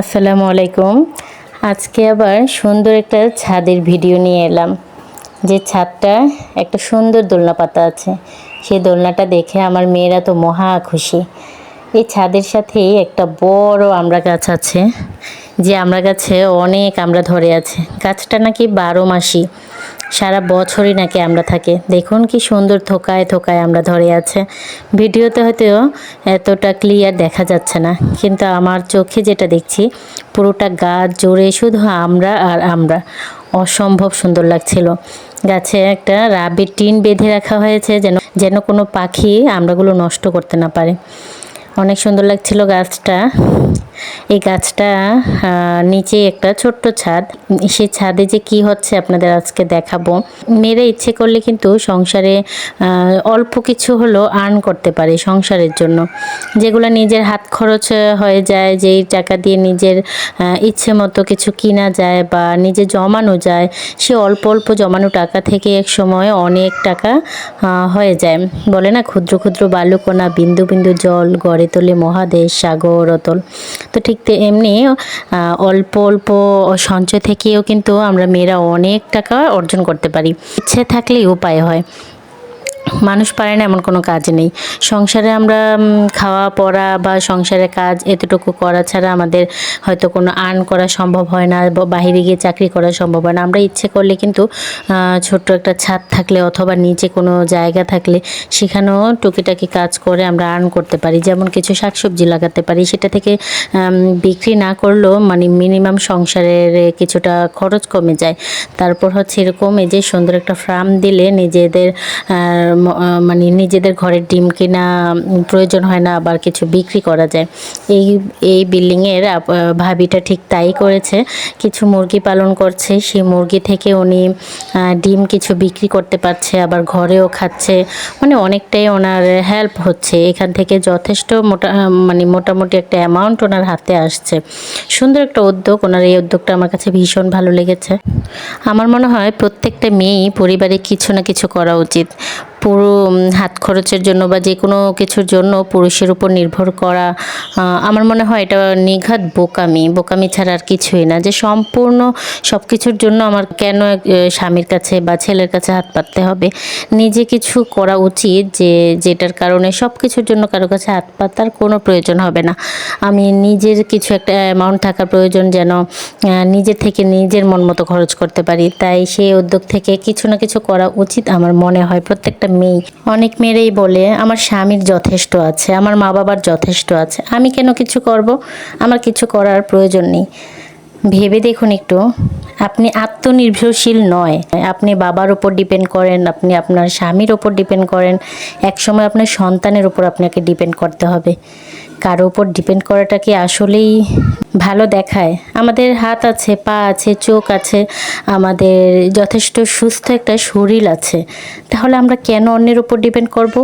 আসসালামু আলাইকুম। আজকে আবার সুন্দর একটা ছাদের ভিডিও নিয়ে এলাম। যে ছাদটা একটা সুন্দর দোলনা পাতা আছে। সেই দোলনাটা দেখে আমার মেয়েরা তো মহা খুশি। এই ছাদের সাথেই একটা বড় আমরা গাছ আছে। যে আমরা গাছে অনেক আমরা ধরে আছে। গাছটা নাকি বারো মাসি। সারা বছরই নাকি আমরা থাকে। দেখুন কি সুন্দর থোকায় থোকায় আমরা ধরে আছে। ভিডিওতে হয়তো এতটা ক্লিয়ার দেখা যাচ্ছে না। কিন্তু আমার চোখে যেটা দেখছি, পুরোটা গাছ জোরে শুধু আমরা আর আমরা। অসম্ভব সুন্দর লাগছিল। গাছে একটা রাবের টিন বেঁধে রাখা হয়েছে যেন যেন কোনো পাখি আমরাগুলো নষ্ট করতে না পারে। অনেক সুন্দর লাগছিল গাছটা। এই গাছটা নিচে একটা ছোট্ট ছাদ। সেই ছাদে যে কি হচ্ছে আপনাদের আজকে দেখাবো। মেয়েরা ইচ্ছে করলে কিন্তু সংসারে অল্প কিছু হলো আর্ন করতে পারে সংসারের জন্য। যেগুলো নিজের হাত খরচ হয়ে যায়, যেই টাকা দিয়ে নিজের ইচ্ছে মতো কিছু কিনা যায় বা নিজে জমানো যায়, সে অল্প অল্প জমানো টাকা থেকে এক সময় অনেক টাকা হয়ে যায়। বলে না, ক্ষুদ্র ক্ষুদ্র বালুকোনা বিন্দু বিন্দু জল গড়ে তোলে মহাদেশ, সাগর, অতল। তো ঠিক এমনি অল্প অল্প সঞ্চয় থেকেও কিন্তু আমরা মেয়েরা অনেক টাকা অর্জন করতে পারি। ইচ্ছে থাকলেই উপায় হয়। মানুষ পারে না, এমন কোনো কাজ নেই। সংসারে আমরা খাওয়া, পড়া বা সংসারে কাজ এতটুকু করা ছাড়া আমাদের হয়তো কোনো আর্ন করা সম্ভব হয় না বা বাইরে গিয়ে চাকরি করা সম্ভব হয় না। আমরা ইচ্ছে করলে কিন্তু ছোট্ট একটা ছাদ থাকলে অথবা নিচে কোনো জায়গা থাকলে সেখানেও টুকিটাকি কাজ করে আমরা আর্ন করতে পারি। যেমন কিছু শাকসবজি লাগাতে পারি। সেটা থেকে বিক্রি না করলেও মানে মিনিমাম সংসারের কিছুটা খরচ কমে যায়। তারপর হচ্ছে এরকম এই যে সুন্দর একটা ফার্ম দিলে নিজেদের মানে নিজেদের ঘরের ডিম কেনা প্রয়োজন হয় না, আবার কিছু বিক্রি করা যায়। এই এই বিল্ডিংয়ের ভাবিটা ঠিক তাই করেছে। কিছু মুরগি পালন করছে, সেই মুরগি থেকে উনি ডিম কিছু বিক্রি করতে পারছে, আবার ঘরেও খাচ্ছে। মানে অনেকটাই ওনার হেল্প হচ্ছে। এখান থেকে যথেষ্ট মোটা মানে মোটামুটি একটা অ্যামাউন্ট ওনার হাতে আসছে। সুন্দর একটা উদ্যোগ, ওনার এই উদ্যোগটা আমার কাছে ভীষণ ভালো লেগেছে। আমার মনে হয় প্রত্যেকটা মেয়েই পরিবারে কিছু না কিছু করা উচিত। পুরো হাত খরচের জন্য বা যে কোনো কিছুর জন্য পুরুষের উপর নির্ভর করা আমার মনে হয় এটা নিঘাত বোকামি। বোকামি ছাড়া আর কিছুই না। যে সম্পূর্ণ সব কিছুর জন্য আমার কেন স্বামীর কাছে বা ছেলের কাছে হাত পাততে হবে? নিজে কিছু করা উচিত যে, যেটার কারণে সব কিছুর জন্য কারও কাছে হাত পাতার কোনো প্রয়োজন হবে না। আমি নিজের কিছু একটা অ্যামাউন্ট থাকা প্রয়োজন যেন নিজের থেকে নিজের মন মতো খরচ করতে পারি। তাই সেই উদ্যোগ থেকে কিছু না কিছু করা উচিত আমার মনে হয় প্রত্যেকটা মেয়ে। অনেক মেয়েরাই বলে, আমার স্বামীর যথেষ্ট আছে, আমার মা বাবার যথেষ্ট আছে, আমি কেন কিছু করব? আমার কিছু করার প্রয়োজন নেই। ভেবে দেখুন একটু, আপনি আত্মনির্ভরশীল নয়। আপনি বাবার উপর ডিপেন্ড করেন, আপনি আপনার স্বামীর উপর ডিপেন্ড করেন, একসময় আপনার সন্তানের উপর আপনাকে ডিপেন্ড করতে হবে। কারও উপর ডিপেন্ড করাটা কি আসলেই ভালো দেখায়? আমাদের হাত আছে, পা আছে, চোখ আছে, আমাদের যথেষ্ট সুস্থ একটা শরীর আছে। তাহলে আমরা কেন অন্যের উপর ডিপেন্ড করব?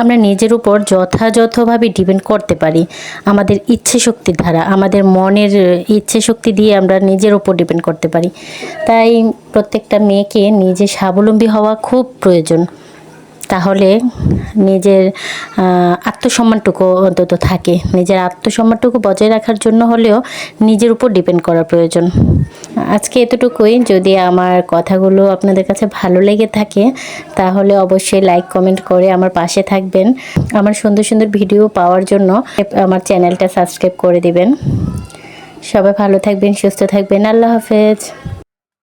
আমরা নিজের উপর যথাযথভাবে ডিপেন্ড করতে পারি। আমাদের ইচ্ছে শক্তির দ্বারা আমাদের মনের ইচ্ছে শক্তি দিয়ে আমরা নিজের উপর ডিপেন্ড করতে পারি। তাই প্রত্যেকটা মেয়েকে নিজে স্বাবলম্বী হওয়া খুব প্রয়োজন। তাহলে নিজের আত্মসম্মানটুকু অন্তত থাকে। নিজের আত্মসম্মানটুকু বজায় রাখার জন্য হলেও নিজের উপর ডিপেন্ড করা প্রয়োজন। আজকে এতটুকুই। যদি আমার কথাগুলো আপনাদের কাছে ভালো লেগে থাকে, তাহলে অবশ্যই লাইক কমেন্ট করে আমার পাশে থাকবেন। আমার সুন্দর সুন্দর ভিডিও পাওয়ার জন্য আমার চ্যানেলটা সাবস্ক্রাইব করে দিবেন। সবাই ভালো থাকবেন, সুস্থ থাকবেন। আল্লাহ হাফেজ।